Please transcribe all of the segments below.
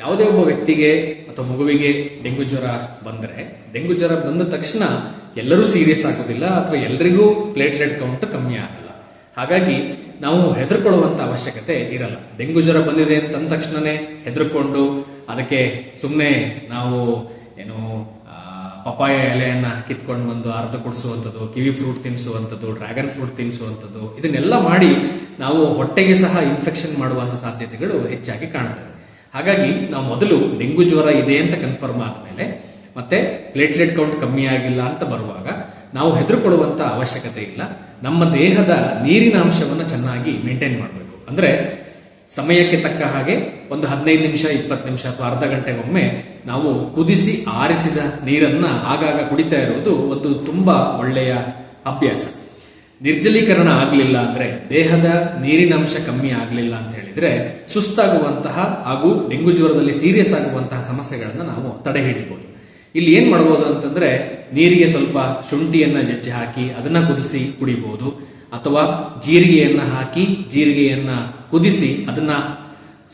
ಯಾವುದೇ ಒಬ್ಬ ವ್ಯಕ್ತಿಗೆ ಅಥವಾ ಮಗುವಿಗೆ ಡೆಂಗು ಜ್ವರ ಬಂದರೆ, ಡೆಂಗು ಜ್ವರ ಬಂದ ತಕ್ಷಣ ಎಲ್ಲರೂ ಸೀರಿಯಸ್ ಆಗೋದಿಲ್ಲ ಅಥವಾ ಎಲ್ರಿಗೂ ಪ್ಲೇಟ್ಲೆಟ್ ಕೌಂಟ್ ಕಮ್ಮಿ ಆಗಲ್ಲ. ಹಾಗಾಗಿ ನಾವು ಹೆದರ್ಕೊಳ್ಳುವಂಥ ಅವಶ್ಯಕತೆ ಇರಲ್ಲ. ಡೆಂಗು ಜ್ವರ ಬಂದಿದೆ ಅಂತ ಅಂದ ತಕ್ಷಣನೇ ಹೆದರ್ಕೊಂಡು ಅದಕ್ಕೆ ಸುಮ್ಮನೆ ನಾವು ಏನು ಪಪಾಯ ಎಲೆಯನ್ನ ಕಿತ್ಕೊಂಡು ಬಂದು ಅರ್ಧ ಕುಡಿಸುವಂಥದ್ದು, ಕಿವಿ ಫ್ರೂಟ್ ತಿನ್ನಿಸುವಂಥದ್ದು ಡ್ರ್ಯಾಗನ್ ಫ್ರೂಟ್ ತಿನ್ನಿಸುವಂಥದ್ದು ಇದನ್ನೆಲ್ಲ ಮಾಡಿ ನಾವು ಹೊಟ್ಟೆಗೆ ಸಹ ಇನ್ಫೆಕ್ಷನ್ ಮಾಡುವಂಥ ಸಾಧ್ಯತೆಗಳು ಹೆಚ್ಚಾಗಿ ಕಾಣ್ತವೆ. ಹಾಗಾಗಿ ನಾವು ಮೊದಲು ಡೆಂಗು ಜ್ವರ ಇದೆ ಅಂತ ಕನ್ಫರ್ಮ್ ಆದಮೇಲೆ ಮತ್ತೆ ಪ್ಲೇಟ್ಲೆಟ್ ಕೌಂಟ್ ಕಮ್ಮಿ ಆಗಿಲ್ಲ ಅಂತ ಬರುವಾಗ ನಾವು ಹೆದರುಕೊಳ್ಳುವಂತ ಅವಶ್ಯಕತೆ ಇಲ್ಲ. ನಮ್ಮ ದೇಹದ ನೀರಿನ ಅಂಶವನ್ನು ಚೆನ್ನಾಗಿ ಮೇಂಟೈನ್ ಮಾಡಬೇಕು. ಅಂದ್ರೆ ಸಮಯಕ್ಕೆ ತಕ್ಕ ಹಾಗೆ ಒಂದು ಹದಿನೈದು ನಿಮಿಷ, ಇಪ್ಪತ್ತು ನಿಮಿಷ ಅಥವಾ ಅರ್ಧ ಗಂಟೆಗೊಮ್ಮೆ ನಾವು ಕುದಿಸಿ ಆರಿಸಿದ ನೀರನ್ನ ಆಗಾಗ ಕುಡಿತಾ ಇರುವುದು ಒಂದು ತುಂಬಾ ಒಳ್ಳೆಯ ಅಭ್ಯಾಸ. ನಿರ್ಜಲೀಕರಣ ಆಗಲಿಲ್ಲ ಅಂದ್ರೆ ದೇಹದ ನೀರಿನ ಅಂಶ ಕಮ್ಮಿ ಆಗಲಿಲ್ಲ ಅಂತ ಹೇಳಿದ್ರೆ ಸುಸ್ತಾಗುವಂತಹ ಹಾಗೂ ಡೆಂಗು ಜ್ವರದಲ್ಲಿ ಸೀರಿಯಸ್ ಆಗುವಂತಹ ಸಮಸ್ಯೆಗಳನ್ನು ನಾವು ತಡೆ ಹಿಡಿಬಹುದು ಇಲ್ಲಿ ಏನ್ ಮಾಡಬಹುದು ಅಂತಂದ್ರೆ ನೀರಿಗೆ ಸ್ವಲ್ಪ ಶುಂಠಿಯನ್ನ ಜಜ್ಜಿ ಹಾಕಿ ಅದನ್ನ ಕುದಿಸಿ ಕುಡಿಬಹುದು ಅಥವಾ ಜೀರಿಗೆಯನ್ನ ಹಾಕಿ ಜೀರಿಗೆಯನ್ನ ಕುದಿಸಿ ಅದನ್ನ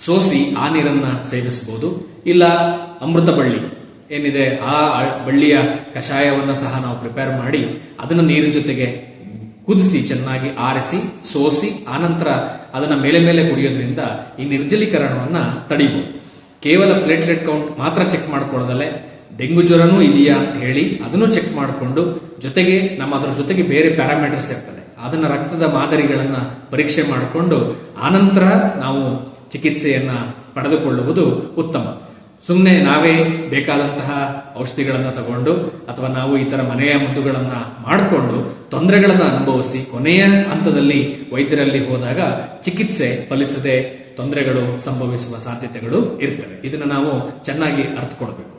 ಸೋಸಿ ಆ ನೀರನ್ನ ಸೇವಿಸಬಹುದು ಇಲ್ಲ ಅಮೃತ ಬಳ್ಳಿ ಏನಿದೆ ಆ ಬಳ್ಳಿಯ ಕಷಾಯವನ್ನ ಸಹ ನಾವು ಪ್ರಿಪೇರ್ ಮಾಡಿ ಅದನ್ನ ನೀರಿನ ಜೊತೆಗೆ ಕುದಿಸಿ, ಚೆನ್ನಾಗಿ ಆರಿಸಿ, ಸೋಸಿ, ಆನಂತರ ಅದನ್ನ ಮೇಲೆ ಮೇಲೆ ಕುಡಿಯೋದ್ರಿಂದ ಈ ನಿರ್ಜಲೀಕರಣವನ್ನ ತಡಿಬಹುದು ಕೇವಲ ಪ್ಲೇಟ್ಲೆಟ್ ಕೌಂಟ್ ಮಾತ್ರ ಚೆಕ್ ಮಾಡ್ಕೊಳ್ಳೋದಲ್ಲೇ ಡೆಂಗು ಜ್ವರನೂ ಇದೆಯಾ ಅಂತ ಹೇಳಿ ಅದನ್ನು ಚೆಕ್ ಮಾಡಿಕೊಂಡು ಜೊತೆಗೆ ನಮ್ಮ ಅದರ ಜೊತೆಗೆ ಬೇರೆ ಪ್ಯಾರಾಮೀಟರ್ಸ್ ಇರ್ತದೆ. ಅದನ್ನ ರಕ್ತದ ಮಾದರಿಗಳನ್ನ ಪರೀಕ್ಷೆ ಮಾಡಿಕೊಂಡು ಆನಂತರ ನಾವು ಚಿಕಿತ್ಸೆಯನ್ನ ಪಡೆದುಕೊಳ್ಳುವುದು ಉತ್ತಮ. ಸುಮ್ಮನೆ ನಾವೇ ಬೇಕಾದಂತಹ ಔಷಧಿಗಳನ್ನು ತಗೊಂಡು ಅಥವಾ ನಾವು ಈ ಥರ ಮನೆಯ ಮದ್ದುಗಳನ್ನು ಮಾಡಿಕೊಂಡು ತೊಂದರೆಗಳನ್ನು ಅನುಭವಿಸಿ ಕೊನೆಯ ಹಂತದಲ್ಲಿ ವೈದ್ಯರಲ್ಲಿ ಹೋದಾಗ ಚಿಕಿತ್ಸೆ ಫಲಿಸದೆ ತೊಂದರೆಗಳು ಸಂಭವಿಸುವ ಸಾಧ್ಯತೆಗಳು ಇರ್ತವೆ. ಇದನ್ನು ನಾವು ಚೆನ್ನಾಗಿ ಅರ್ಥಕೊಳ್ಬೇಕು